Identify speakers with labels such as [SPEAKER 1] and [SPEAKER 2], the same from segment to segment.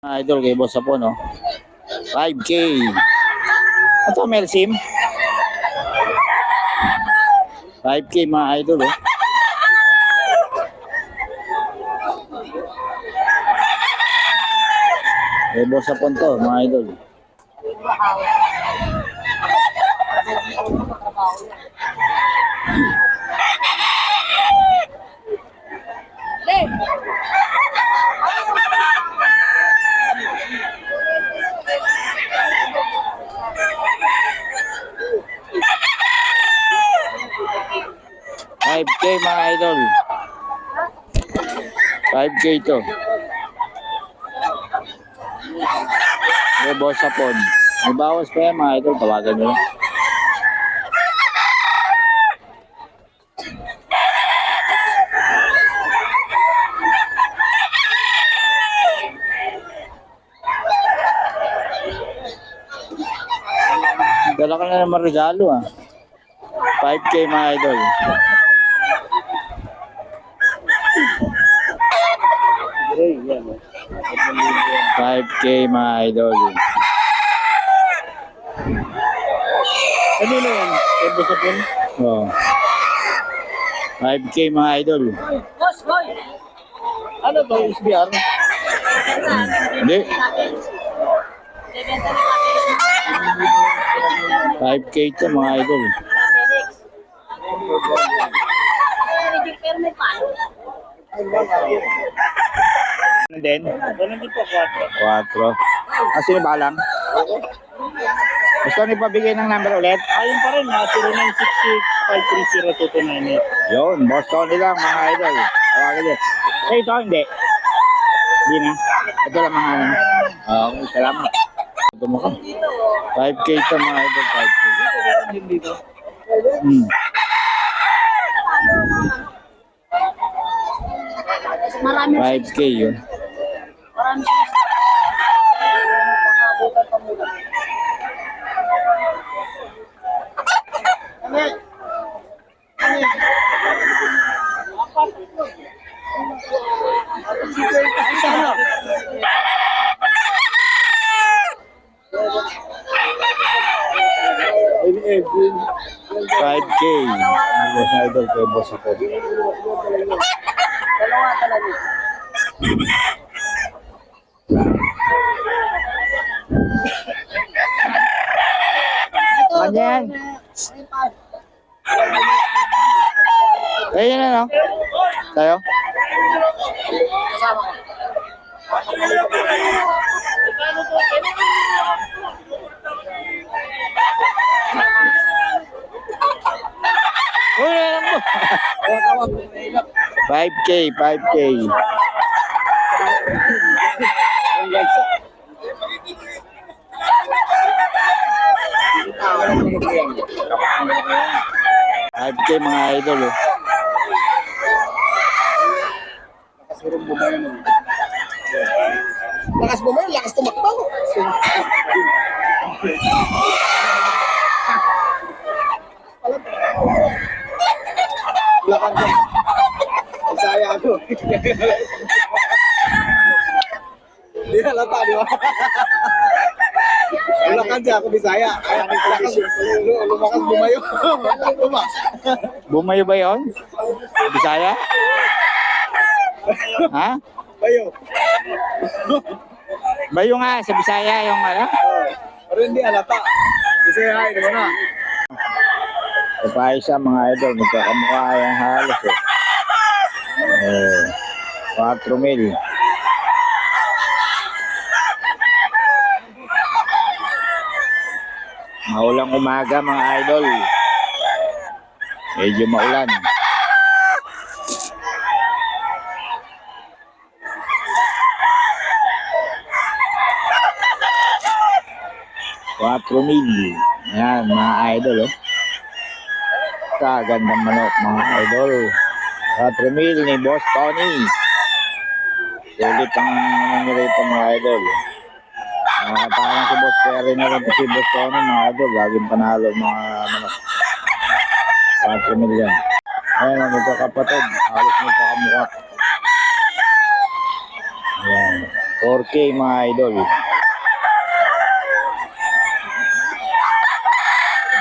[SPEAKER 1] Idol kay boss po no. 5K. Ito Melsim. 5K mga idol oh. Kay boss po to mga idol. Five K mga idol. 5K to. May boss sapon. May bawas pa yan mga idol. Tawagan nyo. Dala ka na naman regalo ah. 5K mga idol.
[SPEAKER 2] Gray, yan. oh.
[SPEAKER 1] 5K mga idol.
[SPEAKER 2] Kanino yan? Kay Busapin?
[SPEAKER 1] Oh. 5K mga idol.
[SPEAKER 2] Ano to, SBR?
[SPEAKER 1] Hindi. 5K to mga idol. Ano din?
[SPEAKER 2] Ganun din po, 4.
[SPEAKER 1] 4. Ah, sino ba lang? Gusto niyo pabigay ng number ulit?
[SPEAKER 2] Ayun pa rin, ha? 0966-530-2298.
[SPEAKER 1] Yun, boss Tony lang mga idol. Tawagan niyo. Eh, ito hindi. Hindi na. Ito lang mga ano. Ah, Okay, salamat. Ito mo ka. 5K to mga idol, 5K.
[SPEAKER 2] Ganun dito.
[SPEAKER 1] Hmm.
[SPEAKER 3] Marami
[SPEAKER 1] 5K yun.
[SPEAKER 3] Marami
[SPEAKER 2] Ayun, Edwin.
[SPEAKER 1] 5K. Ang boss idol kay boss ako.
[SPEAKER 3] Dalawa talaga.
[SPEAKER 1] Ano yan? Kayo na, no? Tayo? Uy, alam mo. 5K, 5K. Five K mga idol oh.
[SPEAKER 2] Kasirong bumayo nun. Lakas bumayo, lakas tumakbo. Lakan ka. Isaya ako. Hindi halata, di ba? Siya ako Bisaya. Kaya lakas, lumakas bumayo.
[SPEAKER 1] Bumayo ba yun? Bisaya? ha?
[SPEAKER 2] Bayo.
[SPEAKER 1] Bayo nga sa Bisaya yung ano?
[SPEAKER 2] Oh, Pero hindi halata. Bisaya, di ba na?
[SPEAKER 1] Pa isa mga idol, magkakamukha yung halos eh. Eh, 4 mil. Maulang umaga mga idol. Medyo maulan. Quatro mil. Yan, mga idol, oh. Kagandang manok, mga idol. Quatro mil ni Boss Tony. Sulit ang rito, mga idol. Ah, parang si Boss Perry na rin si Boss Tony, mga idol. Laging panalo mga manok. Quatro mil yan. Ayan, ang magkakapatid. Halos magkakamukha. Ayan. 4K mga idol.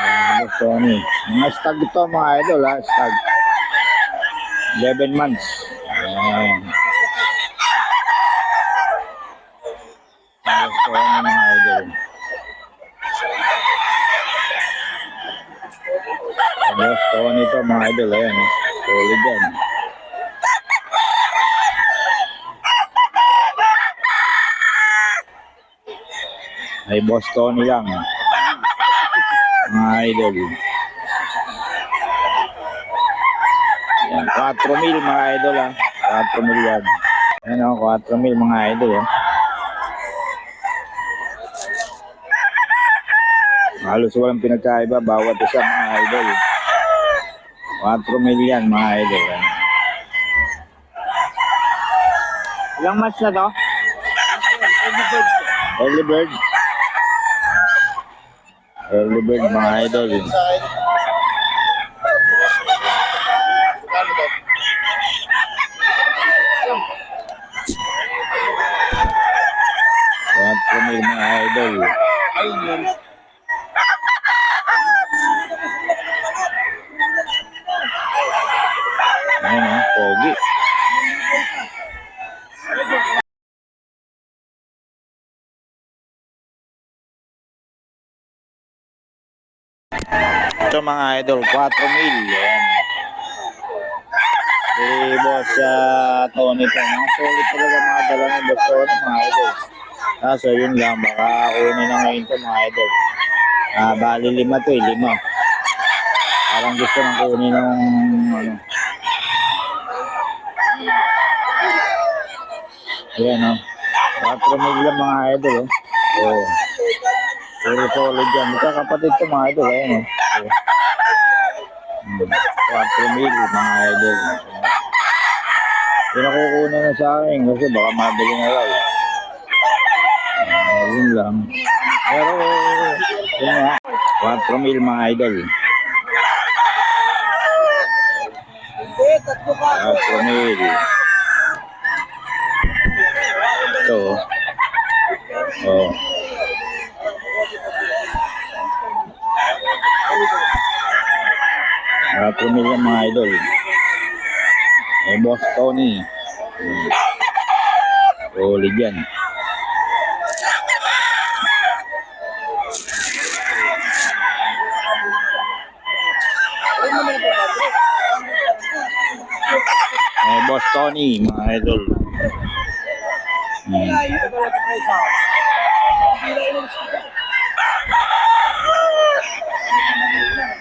[SPEAKER 1] Ayan, Boss Tony. Mga stag ito mga idol ha, stag. 11 months. Ayan. Boss Tony mga idol. Boss Tony ito mga idol. Ayan. oh. Solid yan. Ay Boss Tony lang. Mga idol. Yan, 4 mil mga idol ha. 4 mil yan. Ayan o, 4 mil mga idol oh. Halos walang pinagkaiba bawat isa mga idol. 4 mil yan mga idol. Yan. Ilang match na to? Early bird. Early bird mga idol. eh. Quatro mil mga idol.
[SPEAKER 2] Ayun yun.
[SPEAKER 1] Ayan ha, pogi. Ito mga idol, 4 mil. Ayan. Si boss uh, Tony to. Mga solid talaga mga dala ni boss Tony mga idol. Kaso yun lang, baka kunin na ngayon to mga idol. Ah, bali lima to eh, lima. Parang gusto nang kunin ng ano. Ayan o. 4 mil lang mga idol oh. Oh. Puro solid yan. Magkakapatid to mga idol. Ayan o. Oh. Hmm. 4 mil mga idol. Pinakukunan na sa akin kasi baka mabili na raw. Ah, yun lang. Pero, yun nga. 4 mil mga idol. 4 mil. Ito. oh. Oh. Mga pumili mga idol. Eh, Boss Tony. Hmm. Solid yan. Eh, Boss Tony, mga idol. Hmm.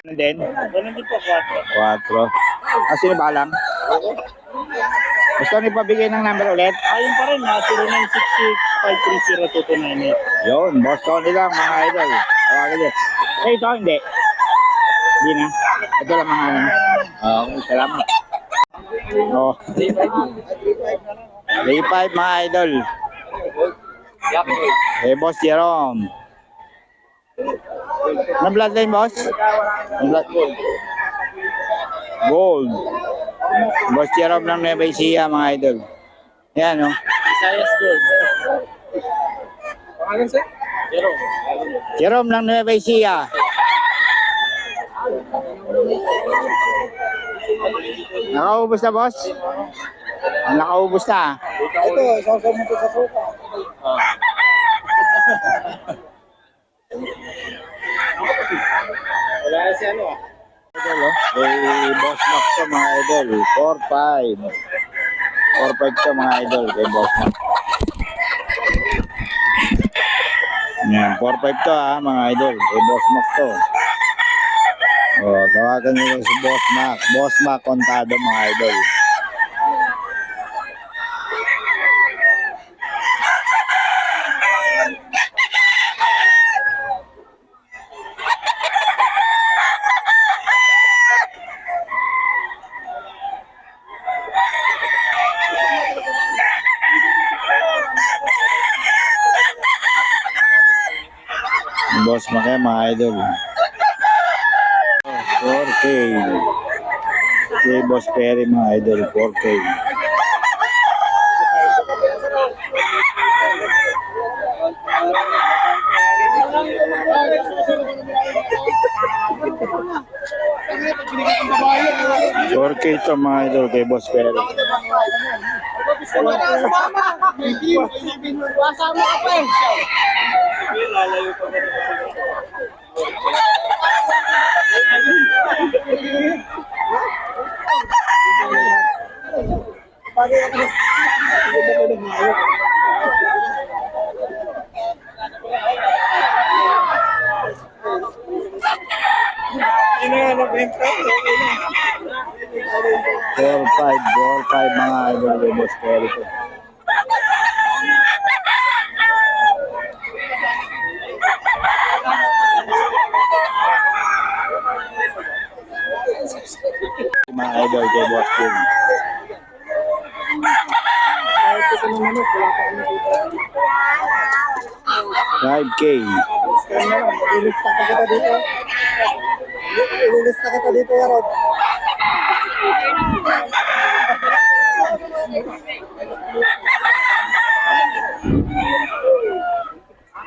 [SPEAKER 1] Ano din?
[SPEAKER 2] Ganun din po, 4.
[SPEAKER 1] 4. Ah, sino ba lang? Gusto niyo pabigay ng number ulit?
[SPEAKER 2] Ayun pa rin, ha? 0966-530-2298.
[SPEAKER 1] Yun, Boss Tony lang, mga idol. Tawagan niyo. Eh, ito, hindi. Hindi na. Ito lang mga ano. Okay, salamat. Oh. Day 5, mga idol. Eh, Boss Jerome. Anong bloodline, boss? Anong blood? Gold. Boss Jerome ng Nueva Ecija, mga idol. Yan, oh.
[SPEAKER 2] Isayas Gold. Pangalan sir? Jerome.
[SPEAKER 1] Jerome ng Nueva Ecija. Nakaubos na, boss? Nakaubos na.
[SPEAKER 2] Ito, isasaw mo sa suka. Wala na si ano ah.
[SPEAKER 1] Idol, oh. Kay Boss Max to, mga idol. 4-5. 4-5 to, mga idol. Kay Boss Max. Yan, 4-5 to, ha, mga idol. Kay Boss Max to. Oh, tawagan lang si Boss Mac. Boss Mac Contado, mga idol. Idol. Oh, 4K. Kay Boss Perry, mga idol. 4K. Four ito mga idol kay Boss Perry.
[SPEAKER 3] Kasama ka pa eh.
[SPEAKER 1] Four five, four five mga idol Boss Perry. Mga idol kay Boss Perry. Five K.
[SPEAKER 2] Ililista ka kita dito. Ililista kita dito, Yarod.